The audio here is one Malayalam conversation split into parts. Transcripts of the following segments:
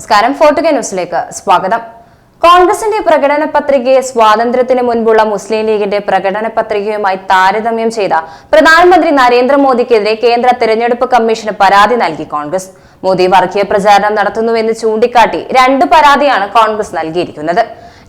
നമസ്കാരം. ഫോർട്ടുഗ ന്യൂസിലേക്ക് സ്വാഗതം. കോൺഗ്രസിന്റെ പ്രകടന പത്രികയെ സ്വാതന്ത്ര്യത്തിന് മുൻപുള്ള മുസ്ലിം ലീഗിന്റെ പ്രകടന പത്രികയുമായി താരതമ്യം ചെയ്ത പ്രധാനമന്ത്രി നരേന്ദ്രമോദിക്കെതിരെ കേന്ദ്ര തെരഞ്ഞെടുപ്പ് കമ്മീഷന് പരാതി നൽകി കോൺഗ്രസ്. മോദി വർഗീയ പ്രചാരണം നടത്തുന്നുവെന്ന് ചൂണ്ടിക്കാട്ടി രണ്ട് പരാതിയാണ് കോൺഗ്രസ് നൽകിയിരിക്കുന്നത്.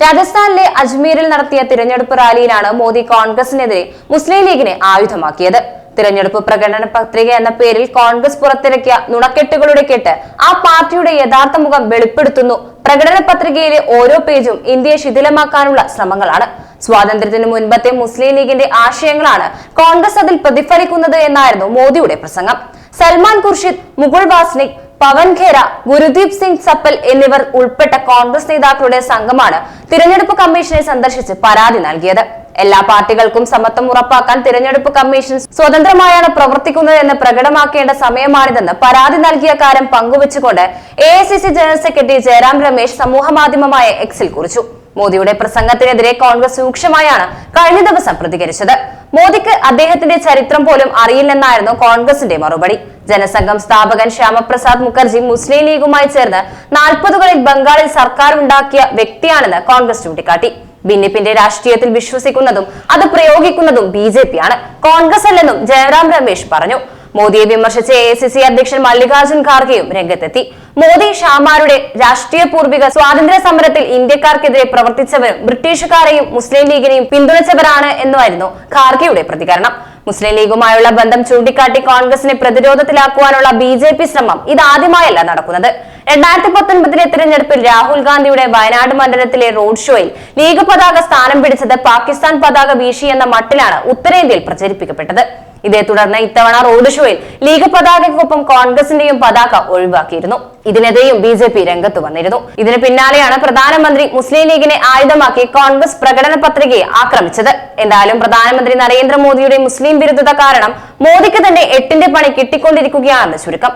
രാജസ്ഥാനിലെ അജ്മീറിൽ നടത്തിയ തിരഞ്ഞെടുപ്പ് റാലിയിലാണ് മോദി കോൺഗ്രസിനെതിരെ മുസ്ലിം ലീഗിനെ ആയുധമാക്കിയത്. തിരഞ്ഞെടുപ്പ് പ്രകടന പത്രിക എന്ന പേരിൽ കോൺഗ്രസ് പുറത്തിറക്കിയ നുണക്കെട്ടുകളുടെ കെട്ട് ആ പാർട്ടിയുടെ യഥാർത്ഥ മുഖം വെളിപ്പെടുത്തുന്നു. പ്രകടന പത്രികയിലെ ഓരോ പേജും ഇന്ത്യയെ ശിഥിലമാക്കാനുള്ള ശ്രമങ്ങളാണ്. സ്വാതന്ത്ര്യത്തിന് മുൻപത്തെ മുസ്ലിം ലീഗിന്റെ ആശയങ്ങളാണ് കോൺഗ്രസ് അതിൽ പ്രതിഫലിക്കുന്നത് എന്നായിരുന്നു മോദിയുടെ പ്രസംഗം. സൽമാൻ ഖുർഷിദ് മുകുൾ വാസ്നിക് പവൻ ഖേര ഗുരുദീപ് സിംഗ് സപ്പൽ എന്നിവർ ഉൾപ്പെട്ട കോൺഗ്രസ് നേതാക്കളുടെ സംഘമാണ് തിരഞ്ഞെടുപ്പ് കമ്മീഷനെ സന്ദർശിച്ച് പരാതി നൽകിയത്. എല്ലാ പാർട്ടികൾക്കും സമത്വം ഉറപ്പാക്കാൻ തിരഞ്ഞെടുപ്പ് കമ്മീഷൻ സ്വതന്ത്രമായാണ് പ്രവർത്തിക്കുന്നത് എന്ന് പ്രകടമാക്കേണ്ട സമയമാണിതെന്ന് പരാതി നൽകിയ കാര്യം പങ്കുവച്ചുകൊണ്ട് A general secretary Jairam Ramesh സമൂഹമാധ്യമമായ എക്സിൽ കുറിച്ചു. മോദിയുടെ പ്രസംഗത്തിനെതിരെ കോൺഗ്രസ് രൂക്ഷമായാണ് കഴിഞ്ഞ ദിവസം പ്രതികരിച്ചത്. മോദിക്ക് അദ്ദേഹത്തിന്റെ ചരിത്രം പോലും അറിയില്ലെന്നായിരുന്നു കോൺഗ്രസിന്റെ മറുപടി. ജനസംഘം സ്ഥാപകൻ ശ്യാമപ്രസാദ് മുഖർജി മുസ്ലിം ലീഗുമായി ചേർന്ന് നാൽപ്പതുകളിൽ ബംഗാളിൽ സർക്കാർ ഉണ്ടാക്കിയ വ്യക്തിയാണെന്ന് കോൺഗ്രസ് ചൂണ്ടിക്കാട്ടി. ഭിന്നിപ്പിന്റെ രാഷ്ട്രീയത്തിൽ വിശ്വസിക്കുന്നതും അത് പ്രയോഗിക്കുന്നതും ബി ജെ പി ആണ് കോൺഗ്രസ് അല്ലെന്നും ജയറാം രമേശ് പറഞ്ഞു. മോദിയെ വിമർശിച്ച എ സി സി അധ്യക്ഷൻ മല്ലികാർജുൻ ഖാർഗെയും രംഗത്തെത്തി. മോദി ഷാമാരുടെ രാഷ്ട്രീയ പൂർവിക സ്വാതന്ത്ര്യ സമരത്തിൽ ഇന്ത്യക്കാർക്കെതിരെ പ്രവർത്തിച്ചവരും ബ്രിട്ടീഷുകാരെയും മുസ്ലിം ലീഗിനെയും പിന്തുണച്ചവരാണ് എന്നുമായിരുന്നു ഖാർഗെയുടെ പ്രതികരണം. മുസ്ലിം ലീഗുമായുള്ള ബന്ധം ചൂണ്ടിക്കാട്ടി കോൺഗ്രസിനെ പ്രതിരോധത്തിലാക്കുവാനുള്ള ബി ശ്രമം ഇതാദ്യമായല്ല നടക്കുന്നത്. രണ്ടായിരത്തി പത്തൊൻപതിലെ തിരഞ്ഞെടുപ്പിൽ രാഹുൽ ഗാന്ധിയുടെ വയനാട് മണ്ഡലത്തിലെ റോഡ് ഷോയിൽ ലീഗ് പതാക സ്ഥാനം പിടിച്ചത് പാകിസ്ഥാൻ പതാക വീശി എന്ന മട്ടിലാണ് ഉത്തരേന്ത്യയിൽ പ്രചരിപ്പിക്കപ്പെട്ടത്. ഇതേ തുടർന്ന് ഇത്തവണ റോഡ് ഷോയിൽ ലീഗ് പതാകയ്ക്കൊപ്പം കോൺഗ്രസിന്റെയും പതാക ഒഴിവാക്കിയിരുന്നു. ഇതിനെതിരെയും ബി ജെ പി രംഗത്ത് വന്നിരുന്നു. ഇതിന് പിന്നാലെയാണ് പ്രധാനമന്ത്രി മുസ്ലിം ലീഗിനെ ആയുധമാക്കി കോൺഗ്രസ് പ്രകടന പത്രികയെ ആക്രമിച്ചത്. എന്തായാലും പ്രധാനമന്ത്രി നരേന്ദ്രമോദിയുടെ മുസ്ലിം വിരുദ്ധത കാരണം മോദിക്ക് തന്നെ എട്ടിന്റെ പണി കിട്ടിക്കൊണ്ടിരിക്കുകയാണെന്ന് ചുരുക്കം.